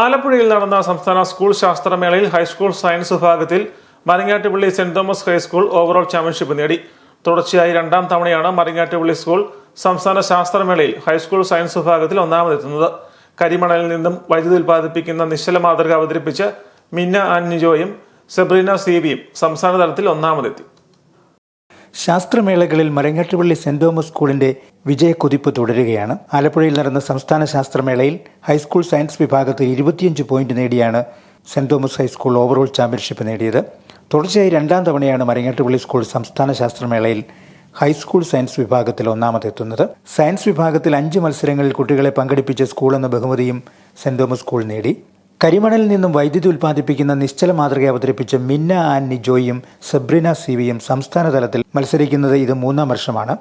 ആലപ്പുഴയിൽ നടന്ന സംസ്ഥാന സ്കൂൾ ശാസ്ത്രമേളയിൽ ഹൈസ്കൂൾ സയൻസ് വിഭാഗത്തിൽ Marangattupally Saint Thomas high school overall championship നേടി. തുടർച്ചയായി രണ്ടാം തവണയാണ് മരങ്ങാട്ടുപള്ളി സ്കൂൾ സംസ്ഥാന ശാസ്ത്രമേളയിൽ ഹൈസ്കൂൾ സയൻസ് വിഭാഗത്തിൽ ഒന്നാമതെത്തുന്നത്. കരിമണലിൽ നിന്നും വൈദ്യുതി ഉൽപ്പാദിപ്പിക്കുന്ന നിശ്ചല മാതൃക അവതരിപ്പിച്ച് മിന്ന ആൻനിജോയും സെബ്രീന സീബിയും സംസ്ഥാന തലത്തിൽ ഒന്നാമതെത്തി. ശാസ്ത്രമേളകളിൽ മരങ്ങാട്ടുപള്ളി സെന്റ് തോമസ് സ്കൂളിന്റെ വിജയക്കുതിപ്പ് തുടരുകയാണ്. ആലപ്പുഴയിൽ നടന്ന സംസ്ഥാന ശാസ്ത്രമേളയിൽ ഹൈസ്കൂൾ സയൻസ് വിഭാഗത്തിൽ ഇരുപത്തിയഞ്ച് പോയിന്റ് നേടിയാണ് Saint Thomas high school overall championship നേടിയത്. തുടർച്ചയായി രണ്ടാം തവണയാണ് മരങ്ങാട്ടുപള്ളി സ്കൂൾ സംസ്ഥാന ശാസ്ത്രമേളയിൽ ഹൈസ്കൂൾ സയൻസ് വിഭാഗത്തിൽ ഒന്നാമതെത്തുന്നത് സയൻസ് വിഭാഗത്തിൽ അഞ്ച് മത്സരങ്ങളിൽ കുട്ടികളെ പങ്കെടുപ്പിച്ച സ്കൂൾ എന്ന ബഹുമതിയും സെന്റ് തോമസ് സ്കൂൾ നേടി. കരിമണലിൽ നിന്നും വൈദ്യുതി ഉൽപ്പാദിപ്പിക്കുന്ന നിശ്ചല മാതൃക അവതരിപ്പിച്ച മിന്ന ആന്നി ജോയിയും സബ്രിന സിവിയും സംസ്ഥാന തലത്തിൽ മത്സരിക്കുന്നത് ഇത് മൂന്നാം വർഷമാണ്.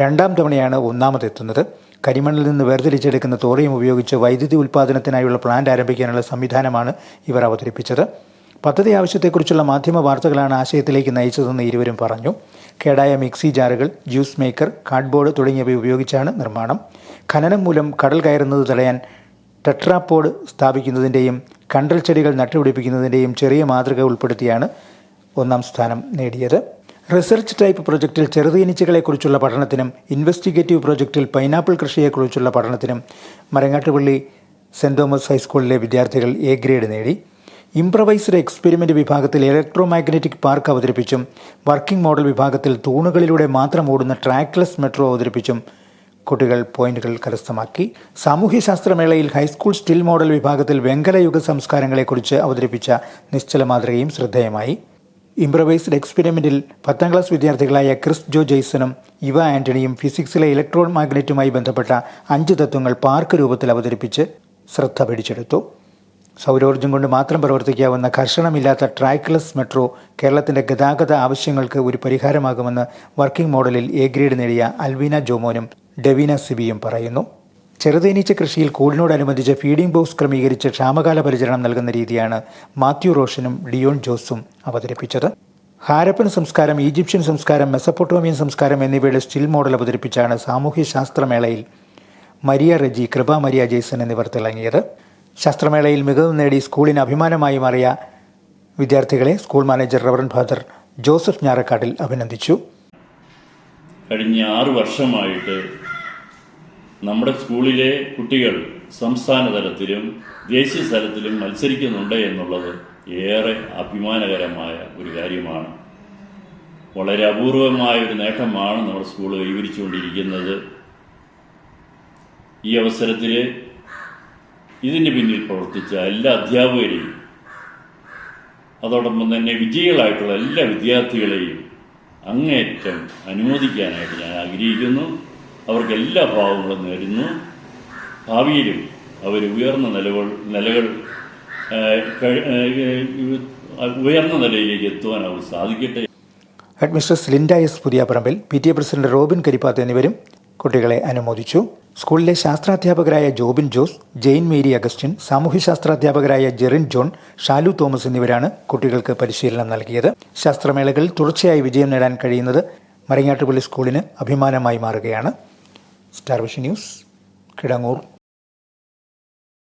രണ്ടാം തവണയാണ് ഒന്നാമതെത്തുന്നത്. കരിമണലിൽ നിന്ന് വേർതിരിച്ചെടുക്കുന്ന തോറിയം ഉപയോഗിച്ച് വൈദ്യുതി ഉൽപ്പാദനത്തിനായുള്ള പ്ലാന്റ് ആരംഭിക്കാനുള്ള സംവിധാനമാണ് ഇവർ അവതരിപ്പിച്ചത്. പദ്ധതി ആവശ്യത്തെക്കുറിച്ചുള്ള മാധ്യമ വാർത്തകളാണ് ആശയത്തിലേക്ക് നയിച്ചതെന്ന് ഇരുവരും പറഞ്ഞു. കേടായ മിക്സി ജാറുകൾ ജ്യൂസ് മേക്കർ കാർഡ്ബോർഡ് തുടങ്ങിയവ ഉപയോഗിച്ചാണ് നിർമ്മാണം. ഖനനം മൂലം കടൽ കയറുന്നത് തടയാൻ ടെട്രാപോഡ് സ്ഥാപിക്കുന്നതിന്റെയും കണ്ടൽ ചെടികൾ നട്ടുപിടിപ്പിക്കുന്നതിന്റെയും ചെറിയ മാതൃക ഉൾപ്പെടുത്തിയാണ് ഒന്നാം സ്ഥാനം നേടിയത്. റിസർച്ച് ടൈപ്പ് പ്രൊജക്റ്റിൽ ചെറുതീനിച്ചകളെക്കുറിച്ചുള്ള പഠനത്തിനും ഇൻവെസ്റ്റിഗേറ്റീവ് പ്രൊജക്റ്റിൽ പൈനാപ്പിൾ കൃഷിയെക്കുറിച്ചുള്ള പഠനത്തിനും മരങ്ങാട്ടുപള്ളി സെന്റ് തോമസ് ഹൈസ്കൂളിലെ വിദ്യാർത്ഥികൾ എ ഗ്രേഡ് നേടി. ഇംപ്രവൈസ്ഡ് എക്സ്പെരിമെന്റ് വിഭാഗത്തിൽ ഇലക്ട്രോ മാഗ്നറ്റിക് പാർക്ക് അവതരിപ്പിച്ചും വർക്കിംഗ് മോഡൽ വിഭാഗത്തിൽ തൂണുകളിലൂടെ മാത്രം ഓടുന്ന ട്രാക്ക്ലെസ് മെട്രോ അവതരിപ്പിച്ചും കുട്ടികൾ പോയിന്റുകൾ കരസ്ഥമാക്കി. സാമൂഹ്യശാസ്ത്രമേളയിൽ ഹൈസ്കൂൾ സ്റ്റിൽ മോഡൽ വിഭാഗത്തിൽ വെങ്കല യുഗ സംസ്കാരങ്ങളെക്കുറിച്ച് അവതരിപ്പിച്ച നിശ്ചല മാതൃകയും ശ്രദ്ധേയമായി. ഇംപ്രവൈസ്ഡ് എക്സ്പെരിമെന്റിൽ പത്താം ക്ലാസ് വിദ്യാർത്ഥികളായ ക്രിസ് ജോ ജെയ്സണും ഇവ ആന്റണിയും ഫിസിക്സിലെ ഇലക്ട്രോൺ മാഗ്നറ്റുമായി ബന്ധപ്പെട്ട അഞ്ച് തത്വങ്ങൾ പാർക്ക് രൂപത്തിൽ അവതരിപ്പിച്ച് ശ്രദ്ധ പിടിച്ചെടുത്തു. സൗരോർജം കൊണ്ട് മാത്രം പ്രവർത്തിക്കാവുന്ന കർഷണമില്ലാത്ത ട്രാക്ക്ലെസ് മെട്രോ കേരളത്തിന്റെ ഗതാഗത ആവശ്യങ്ങൾക്ക് ഒരു പരിഹാരമാകുമെന്ന് വർക്കിംഗ് മോഡലിൽ എ ഗ്രേഡ് നേടിയ അൽവീന ജോമോനും ഡെവീന സിബിയും പറയുന്നു. ചെറുതേനീച്ച കൃഷിയിൽ കൂടിനോടനുബന്ധിച്ച് ഫീഡിംഗ് ബോക്സ് ക്രമീകരിച്ച് ക്ഷാമകാല പരിചരണം നൽകുന്ന രീതിയാണ് മാത്യു റോഷനും ഡിയോൺ ജോസും അവതരിപ്പിച്ചത്. ഹാരപ്പൻ സംസ്കാരം ഈജിപ്ഷ്യൻ സംസ്കാരം മെസപ്പൊട്ടോമിയൻ സംസ്കാരം എന്നിവയുടെ സ്റ്റിൽ മോഡൽ അവതരിപ്പിച്ചാണ് സാമൂഹ്യ ശാസ്ത്രമേളയിൽ Maria Reji Kripa Maria Jason എന്നിവർ തിളങ്ങിയത്. ശാസ്ത്രമേളയിൽ മികവ് നേടി സ്കൂളിന് അഭിമാനമായി മാറിയ വിദ്യാർത്ഥികളെ school manager reverend father Joseph Njarakkattil അഭിനന്ദിച്ചു. കഴിഞ്ഞ ആറു വർഷമായിട്ട് നമ്മുടെ സ്കൂളിലെ കുട്ടികൾ സംസ്ഥാന തലത്തിലും ദേശീയ തലത്തിലും മത്സരിക്കുന്നുണ്ട് എന്നുള്ളത് ഏറെ അഭിമാനകരമായ ഒരു കാര്യമാണ്. വളരെ അപൂർവമായ ഒരു നേട്ടമാണ് നമ്മുടെ സ്കൂൾ കൈവരിച്ചുകൊണ്ടിരിക്കുന്നത്. ഈ അവസരത്തിൽ ഇതിന് പിന്നിൽ പ്രവർത്തിച്ച എല്ലാ അധ്യാപകരെയും അതോടൊപ്പം തന്നെ വിജയികളായിട്ടുള്ള എല്ലാ വിദ്യാർത്ഥികളെയും അങ്ങേയറ്റം അനുമോദിക്കാനായിട്ട് ഞാൻ ആഗ്രഹിക്കുന്നു. അവർക്ക് എല്ലാ ഭാവങ്ങളും നേരുന്നു. ഭാവിയിലും അവർ ഉയർന്ന നിലകൾ നിലകൾ ഉയർന്ന നിലയിലേക്ക് എത്തുവാൻ അവർ സാധിക്കട്ടെ. Headmistress Linda S Puthiyaparambil P T A president Robin Karippath എന്നിവരും കുട്ടികളെ അനുമോദിച്ചു. സ്കൂളിലെ ശാസ്ത്രാധ്യാപകരായ Jobin Jose Jain Mary Augustine സാമൂഹ്യശാസ്ത്രാധ്യാപകരായ Jerin John Shalu Thomas എന്നിവരാണ് കുട്ടികൾക്ക് പരിശീലനം നൽകിയത്. ശാസ്ത്രമേളകളിൽ തുടർച്ചയായി വിജയം നേടാൻ കഴിയുന്നത് മരങ്ങാട്ടുപള്ളി സ്കൂളിന് അഭിമാനമായി മാറുകയാണ്. Star Vision news Kidangoor.